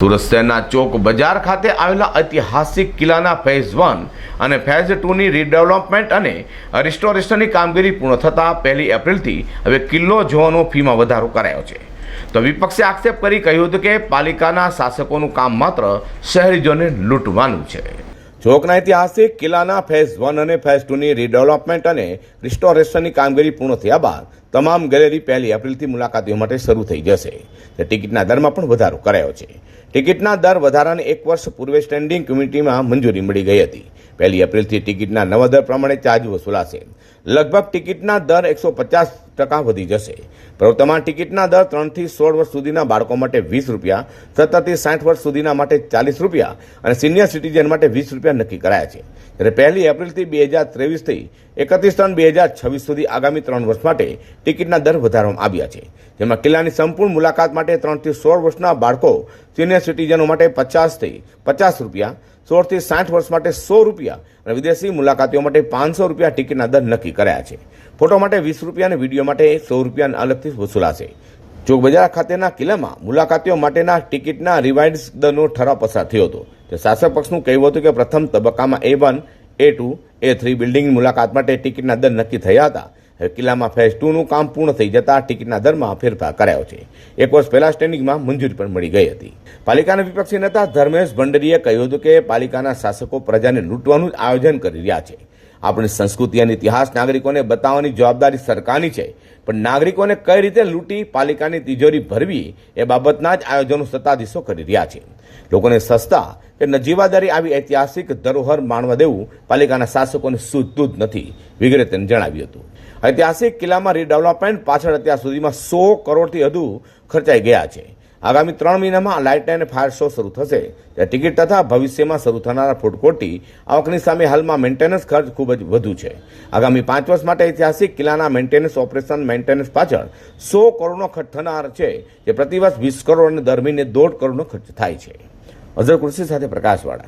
સુરત ચોક બજાર ખાતે આવેલા ઐતિહાસિક કિલ્લાના ફેઝ વન અને ફેઝ ટુની રીડેવલપમેન્ટ અને રિસ્ટોરેશનની કામગીરી પૂર્ણ થતાં પહેલી એપ્રિલથી હવે કિલ્લો જોવાનો ફીમાં વધારો કરાયો છે. તો વિપક્ષે આક્ષેપ કરી કહ્યું હતું કે પાલિકાના શાસકોનું કામ માત્ર શહેરીજોને લૂંટવાનું છે. ચોકના ઐતિહાસિક કિલ્લાના ફેઝ વન અને ફેઝ ટુની રીડેવલપમેન્ટ અને રિસ્ટોરેશનની કામગીરી પૂર્ણ થયા બાદ તમામ ગેલેરી પહેલી એપ્રિલથી મુલાકાતીઓ માટે શરૂ થઈ જશે. તે ટિકિટના દરમાં પણ વધારો કરાયો છે. ટિકિટના દર વધારાને એક વર્ષ પૂર્વે સ્ટેન્ડિંગ કમિટીમાં મંજૂરી મળી ગઈ હતી. પહેલી એપ્રિલથી ટિકિટના નવા દર પ્રમાણે ચાર્જ વસૂલાશે. લગભગ ટિકિટના દર એકસો પચાસ ટકા વધી જશે. પ્રવર્તમાન ટિકિટના દર ત્રણથી સોળ વર્ષ સુધીના બાળકો માટે વીસ રૂપિયા, સત્તરથી સાઠ વર્ષ સુધીના માટે ચાલીસ રૂપિયા અને સિનિયર સિટીઝન માટે વીસ રૂપિયા નક્કી કરાયા છે. જ્યારે પહેલી એપ્રિલથી બે હજાર ત્રેવીસથી એકત્રીસ ત્રણ બે હજાર છવ્વીસ સુધી આગામી ત્રણ વર્ષ માટે ટિકિટના દર વધારવામાં આવ્યા છે. જેમાં કિલ્લાની સંપૂર્ણ મુલાકાત માટે ત્રણથી સોળ વર્ષના બાળકો સિનિયર સિટીઝનો માટે પચાસથી પચાસ રૂપિયા, સોળથી સાઠ વર્ષ માટે સો રૂપિયા અને વિદેશી મુલાકાતીઓ માટે પાંચસો રૂપિયા ટિકિટના દર નક્કી કર્યા છે. ફોટો માટે વીસ રૂપિયા અને વીડિયો માટે સો રૂપિયા અલગથી વસૂલાશે. ચોક બજાર ખાતેના કિલ્લામાં મુલાકાતીઓ માટેના ટિકિટના રિવાઇન્ડ દરનો ઠરાવ પસાર થયો હતો. શાસક પક્ષનું કહેવું હતું કે પ્રથમ તબક્કામાં A one A two A three બિલ્ડિંગની મુલાકાત માટે ટિકિટના દર નક્કી થયા હતા. હવે કિલ્લામાં ફેઝ ટુનું કામ પૂર્ણ થઈ જતા ટિકિટના દરમાં ફેરફાર કરાયો છે. એક વર્ષ પહેલા સ્ટેન્ડિંગમાં મંજૂરી પણ મળી ગઈ હતી. પાલિકાના વિપક્ષી નેતા ધર્મેશ ભંડરીએ કહ્યું હતું કે પાલિકાના શાસકો પ્રજાને લૂંટવાનું આયોજન કરી રહ્યા છે. આપણી સંસ્કૃતિ અને ઇતિહાસ નાગરિકોને બતાવવાની જવાબદારી સરકારની છે. પણ નાગરિકોને કઈ રીતે લૂંટી પાલિકાની તિજોરી ભરવી એ બાબતના જ આયોજનો સત્તાધીશો કરી રહ્યા છે. લોકોને સસ્તા કે નજીવાદારી આવી ઐતિહાસિક ધરોહર માણવા દેવું પાલિકાના શાસકોને સુધતું જ નથી, વિગેરે તેને જણાવ્યું હતું. ઐતિહાસિક કિલ્લામાં રીડેવલપમેન્ટ પાછળ અત્યાર સુધીમાં સો કરોડથી વધુ ખર્ચાઈ ગયા છે. આગામી ત્રણ મહિનામાં લાઇટ એન્ડ ફાયર શો શરૂ થશે. ત્યારે ટિકિટ તથા ભવિષ્યમાં શરૂ થનારા ફૂડ આવકની સામે હાલમાં મેન્ટેનન્સ ખર્ચ ખૂબ જ વધુ છે. આગામી પાંચ વર્ષ માટે ઐતિહાસિક કિલ્લાના મેન્ટેનન્સ ઓપરેશન મેન્ટેનન્સ પાછળ સો કરોડનો ખર્ચ થનાર છે, જે પ્રતિવર્ષ વીસ કરોડ અને દર મહિને દોઢ કરોડનો ખર્ચ થાય છે. અઝર કૃષિ સાથે પ્રકાશવાળા.